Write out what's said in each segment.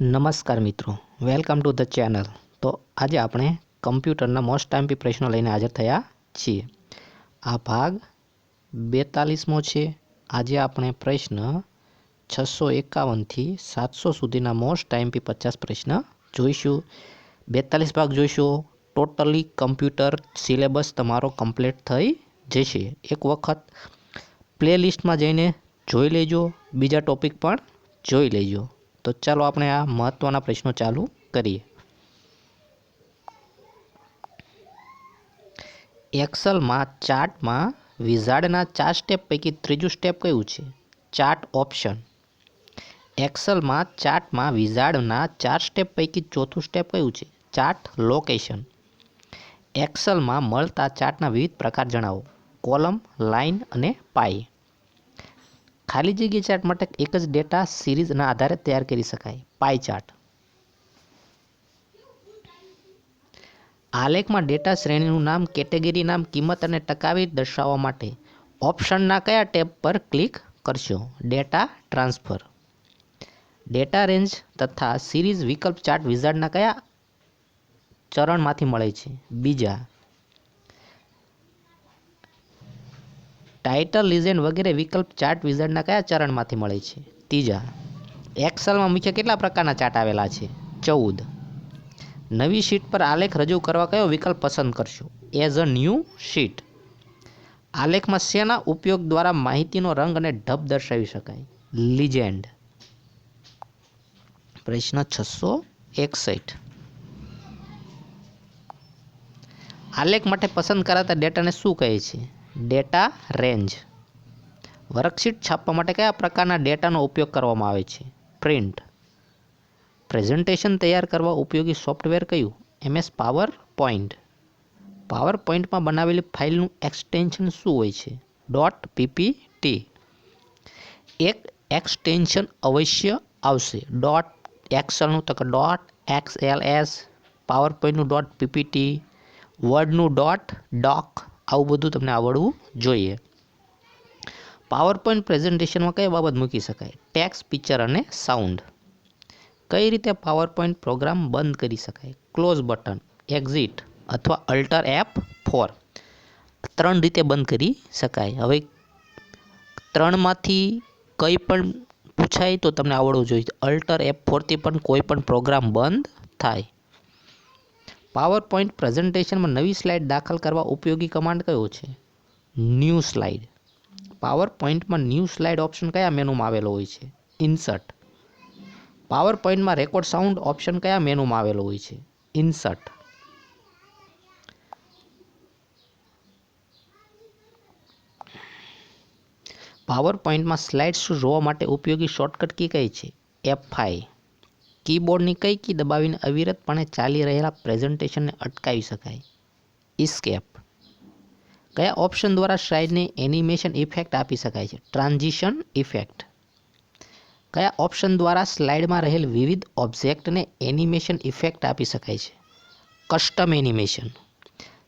નમસ્કાર મિત્રો, welcome to the channel. તો આજે આપણે કમ્પ્યુટરના મોસ્ટ ટાઈમપી પ્રશ્નો લઈને હાજર થયા છીએ. આ ભાગ બેતાલીસમો છે. આજે આપણે પ્રશ્ન છસો એકાવનથી સાતસો સુધીના મોસ્ટ ટાઈમપી પચાસ પ્રશ્ન જોઈશું. બેતાલીસ ભાગ જોઈશું. ટોટલી કમ્પ્યુટર સિલેબસ તમારો કમ્પ્લીટ થઈ જશે. એક વખત પ્લેલિસ્ટમાં જઈને જોઈ લેજો. બીજા ટોપિક પણ જોઈ લેજો. તો ચાલો આપણે આ મહત્ત્વના પ્રશ્નો ચાલુ કરીએ. એક્સલમાં ચાર્ટમાં વિઝાર્ડના ચાર સ્ટેપ પૈકી ત્રીજું સ્ટેપ કયું છે? Chart option. એક્સલમાં ચાર્ટમાં વિઝાર્ડના ચાર સ્ટેપ પૈકી ચોથું સ્ટેપ કયું છે? Chart location. એક્સલમાં મળતા ચાર્ટના વિવિધ પ્રકાર જણાવો. કોલમ, લાઇન અને પાઈ. ખાલી જગ્યા ચાર્ટ માટે એક જ ડેટા સિરીઝના આધારે તૈયાર કરી શકાય. પાઈ ચાર્ટ આલેખમાં ડેટા શ્રેણીનું નામ કેટેગરી નામ, કિંમત અને ટકાવી દર્શાવવા માટે ઓપ્શનના કયા ટેબ પર ક્લિક કરશો? ડેટા ટ્રાન્સફર ડેટા રેન્જ તથા સિરીઝ વિકલ્પ ચાર્ટ વિઝાર્ડના કયા ચરણમાંથી મળે છે? બીજા ટાઇટલ લિઝેન્ડ વગેરે વિકલ્પ ચાર્ટ વિઝાર્ડના કયા ચરણમાંથી મળે છે? ત્રીજા એક્સેલમાં મુખ્ય કેટલા પ્રકારના ચાર્ટ આવેલા છે? ચૌદ. નવી શીટ પર આલેખ રજૂ કરવા કયો વિકલ્પ પસંદ કરશો? એઝ અ ન્યૂ શીટ આલેખમાં શેના ઉપયોગ દ્વારા માહિતીનો રંગ અને ઢબ દર્શાવી શકાય? લિજેન્ડ પ્રશ્ન છસો એકસઠ. આલેખ માટે પસંદ કરાતા ડેટાને શું કહે છે? Data range. વર્કશીટ છાપવા માટે કયા પ્રકારના ડેટાનો ઉપયોગ કરવામાં આવે છે? પ્રિન્ટ. પ્રેઝન્ટેશન તૈયાર કરવા ઉપયોગી સોફ્ટવેર કયું? એમએસ પાવર પોઈન્ટ પાવર પોઈન્ટમાં બનાવેલી ફાઇલનું એક્સટેન્શન શું હોય છે? Dot PPT. એક એક્સટેન્શન અવશ્ય આવશે. ડોટ એક્સલનું તો કે dot X L S power પોઈન્ટનું dot PPT. વર્ડનું ડોટ ડોક. આવું બધું તમને આવડવું જોઈએ. પાવર પોઈન્ટ પ્રેઝન્ટેશનમાં કઈ બાબત મૂકી શકાય? ટેક્સ પિક્ચર અને સાઉન્ડ કઈ રીતે પાવર પોઈન્ટ પ્રોગ્રામ બંધ કરી શકાય? ક્લોઝ બટન એક્ઝિટ અથવા અલ્ટર એપ ફોર ત્રણ રીતે બંધ કરી શકાય. હવે ત્રણમાંથી કંઈ પણ પૂછાય તો તમને આવડવું જોઈએ. અલ્ટર એપ ફોરથી પણ કોઈ પણ પ્રોગ્રામ બંધ થાય. પાવર પોઈન્ટ પ્રેઝન્ટેશનમાં નવી સ્લાઇડ દાખલ કરવા ઉપયોગી કમાન્ડ કયો છે? New slide. પાવર પોઈન્ટમાં ન્યૂ સ્લાઇડ ઓપ્શન કયા મેનુમાં આવેલો હોય છે? ઇન્સર્ટ. પાવર પોઈન્ટમાં રેકોર્ડ સાઉન્ડ ઓપ્શન કયા મેનુમાં આવેલો હોય છે? ઇન્સર્ટ. પાવર પોઈન્ટમાં સ્લાઇડ્સ જોવા માટે ઉપયોગી શોર્ટકટ કી કઈ છે? એફ ફાઈ કીબોર્ડની કઈ કી દબાવીને અવિરતપણે ચાલી રહેલા પ્રેઝન્ટેશનને અટકાવી શકાય. ઇસ્કેપ કયા ઓપ્શન દ્વારા સ્લાઇડને એનિમેશન ઇફેક્ટ આપી શકાય છે? ટ્રાન્ઝિશન ઇફેક્ટ કયા ઓપ્શન દ્વારા સ્લાઇડમાં રહેલ વિવિધ ઓબ્જેક્ટને એનિમેશન ઇફેક્ટ આપી શકાય છે? કસ્ટમ એનિમેશન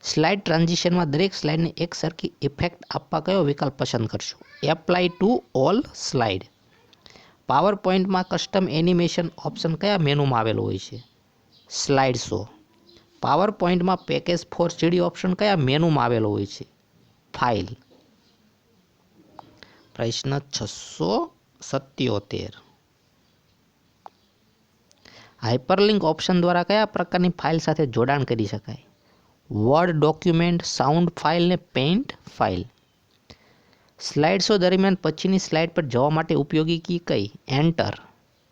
સ્લાઇડ ટ્રાન્ઝિશનમાં દરેક સ્લાઇડને એક સરખી ઇફેક્ટ આપવા કયો વિકલ્પ પસંદ કરશો? Apply to all slide power પોઈન્ટમાં custom animation option કયા મેનુમાં આવેલો હોય છે? Slide show. પાવર પોઈન્ટમાં પેકેજ ફોર સીડી ઓપ્શન કયા મેનુમાં આવેલો હોય છે? ફાઇલ. પ્રશ્ન છસો સત્યોતેર. હાઇપરલિંક ઓપ્શન દ્વારા કયા પ્રકારની ફાઇલ સાથે જોડાણ કરી શકાય? વર્ડ ડોક્યુમેન્ટ, સાઉન્ડ ફાઇલ ને પેઇન્ટ ફાઇલ. સ્લાઇડ શો દરમિયાન પછીની સ્લાઇડ પર જવા માટે ઉપયોગી કી કઈ? એન્ટર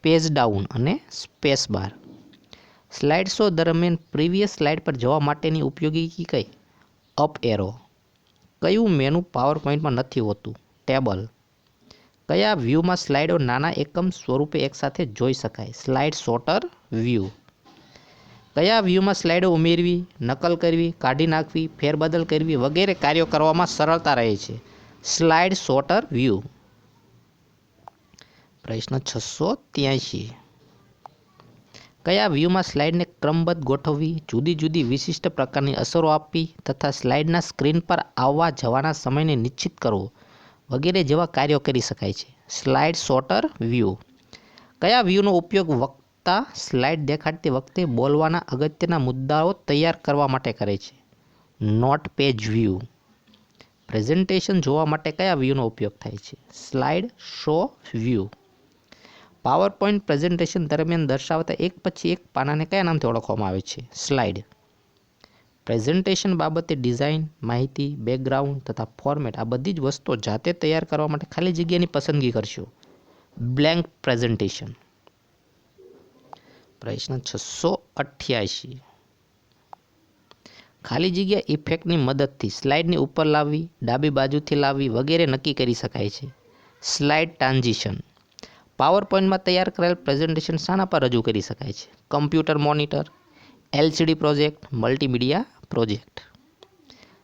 પેજ ડાઉન અને સ્પેસ બાર સ્લાઇડ શો દરમિયાન પ્રીવિયસ સ્લાઇડ પર જવા માટેની ઉપયોગી કી કઈ? અપ એરો કયું મેનુ પાવર પોઈન્ટમાં નથી હોતું? ટેબલ કયા વ્યૂમાં સ્લાઇડો નાના એકમ સ્વરૂપે એકસાથે જોઈ શકાય? સ્લાઇડ શોર્ટર વ્યૂ કયા વ્યૂમાં સ્લાઇડો ઉમેરવી, નકલ કરવી, કાઢી નાખવી, ફેરબદલ કરવી વગેરે કાર્યો કરવામાં સરળતા રહે છે. Slide sorter view. પ્રશ્ન છસો ત્યાંશી. કયા વ્યૂમાં સ્લાઇડને ક્રમબદ્ધ ગોઠવવી, જુદી જુદી વિશિષ્ટ પ્રકારની અસરો આપવી તથા સ્લાઇડના સ્ક્રીન પર આવવા જવાના સમયને નિશ્ચિત કરવો વગેરે જેવા કાર્યો કરી શકાય છે. Slide sorter view. કયા વ્યૂનો ઉપયોગ વક્તા સ્લાઇડ દેખાડતી વખતે બોલવાના અગત્યના મુદ્દાઓ તૈયાર કરવા માટે કરે છે? Not page view. પ્રેઝન્ટેશન જોવા માટે કયા વ્યૂનો ઉપયોગ થાય છે? Slide show view power point presentation દરમિયાન દર્શાવતા એક પછી એક પાનાને કયા નામથી ઓળખવામાં આવે છે? સ્લાઇડ પ્રેઝન્ટેશન બાબતે ડિઝાઇન માહિતી બેકગ્રાઉન્ડ તથા ફોર્મેટ આ બધી જ વસ્તુઓ જાતે તૈયાર કરવા માટે ખાલી જગ્યાની પસંદગી કરશો. બ્લેન્ક પ્રેઝન્ટેશન પ્રશ્ન છસો અઠ્યાસી. ખાલી જગ્યા ઇફેક્ટની મદદથી સ્લાઇડની ઉપર લાવવી, ડાબી બાજુથી લાવવી વગેરે નક્કી કરી શકાય છે. સ્લાઇડ ટ્રાન્ઝિશન પાવર પોઈન્ટમાં તૈયાર કરેલ પ્રેઝન્ટેશન શાના પર રજૂ કરી શકાય છે. Computer monitor LCD project multimedia project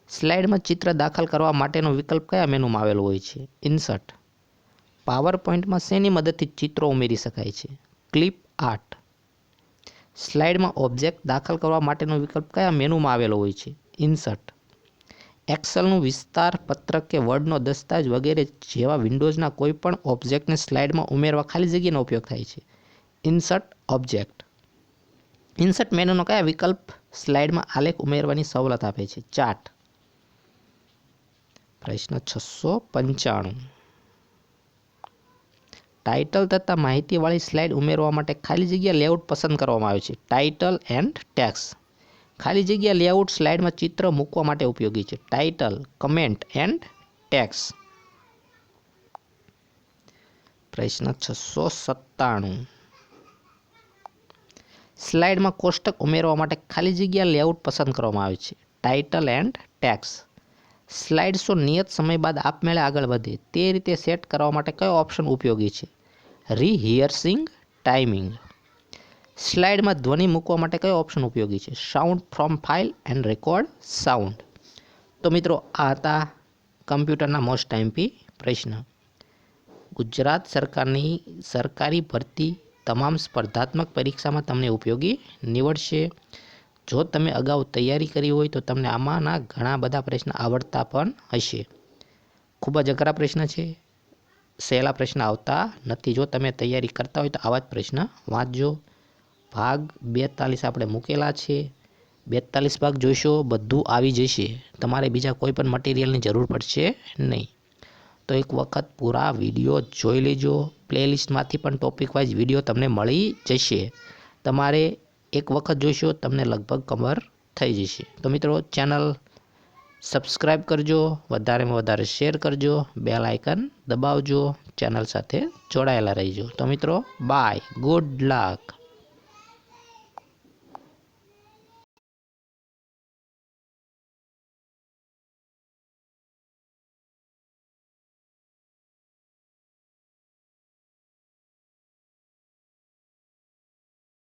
સ્લાઇડમાં ચિત્ર દાખલ કરવા માટેનો વિકલ્પ કયા મેનુમાં આવેલો હોય છે? ઇન્સર્ટ પાવર પોઈન્ટમાં શેની મદદથી ચિત્રો ઉમેરી શકાય છે? ક્લિપ આર્ટ સ્લાઇડમાં ઓબ્જેક્ટ દાખલ કરવા માટેનો વિકલ્પ કયા મેનુમાં આવેલો હોય છે? ઇન્સર્ટ. એક્સેલનું વિસ્તાર, પત્રક કે વર્ડનો દસ્તાવેજ વગેરે જેવા વિન્ડોઝના કોઈપણ ઓબ્જેક્ટને સ્લાઇડમાં ઉમેરવા ખાલી જગ્યાનો ઉપયોગ થાય છે. Insert object. ઇન્સર્ટ મેનુનો કયા વિકલ્પ સ્લાઇડમાં આલેખ ઉમેરવાની સવલત આપે છે? ચાર્ટ. પ્રશ્ન છસો પંચાણું. ટાઇટલ તથા માહિતીવાળી સ્લાઇડ ઉમેરવા માટે ખાલી જગ્યા લેઆઉટ પસંદ કરવામાં આવે છે. ટાઇટલ એન્ડ ટેક્સ ખાલી જગ્યા લેઆઉટ સ્લાઇડમાં ચિત્ર મૂકવા માટે ઉપયોગી છે. ટાઇટલ કમેન્ટ એન્ડ ટેક્સ પ્રશ્ન છસો સત્તાણું. સ્લાઇડમાં કોષ્ટક ઉમેરવા માટે ખાલી જગ્યા લેઆઉટ પસંદ કરવામાં આવે છે. Title and text slide show નિયત સમય બાદ આપમેળે આગળ વધે. તે રીતે સેટ કરવા માટે કયો ઓપ્શન ઉપયોગી છે? રીહિયર્સિંગ ટાઈમિંગ સ્લાઇડમાં ધ્વનિ મૂકવા માટે કયો ઓપ્શન ઉપયોગી છે? Sound from file and record sound. તો મિત્રો, આ હતા કમ્પ્યુટરના મોસ્ટ ટાઈમપી પ્રશ્ન. ગુજરાત સરકારની સરકારી ભરતી તમામ સ્પર્ધાત્મક પરીક્ષામાં તમને ઉપયોગી નીવડશે. જો તમે અગાઉ તૈયારી કરી હોય તો તમને આમાંના ઘણા બધા પ્રશ્ન આવડતા પણ હશે. ખૂબ જ અઘરા પ્રશ્ન છે. સહેલા પ્રશ્ન આવતા નથી. જો તમે તૈયારી કરતા હોય તો આવા જ પ્રશ્ન વાંચજો. ભાગ બેતાલીસ આપણે મૂકેલા છે. બેતાલીસ ભાગ જોઈશો બધું આવી જશે. તમારે બીજા કોઈ પણ મટીરિયલની જરૂર પડશે નહીં. તો એક વખત પૂરા વીડિયો જોઈ લેજો. પ્લેલિસ્ટમાંથી પણ ટોપિક વાઇઝ વીડિયો તમને મળી જશે. તમારે એક વખત જોઈશો તમને લગભગ કવર થઈ જશે. તો મિત્રો, ચેનલ સબસ્ક્રાઈબ કરજો, વધારેમાં વધારે શેર કરજો, બેલ આઇકન દબાવજો, ચેનલ સાથે જોડાયેલા રહીજો. તો મિત્રો, બાય. Good luck.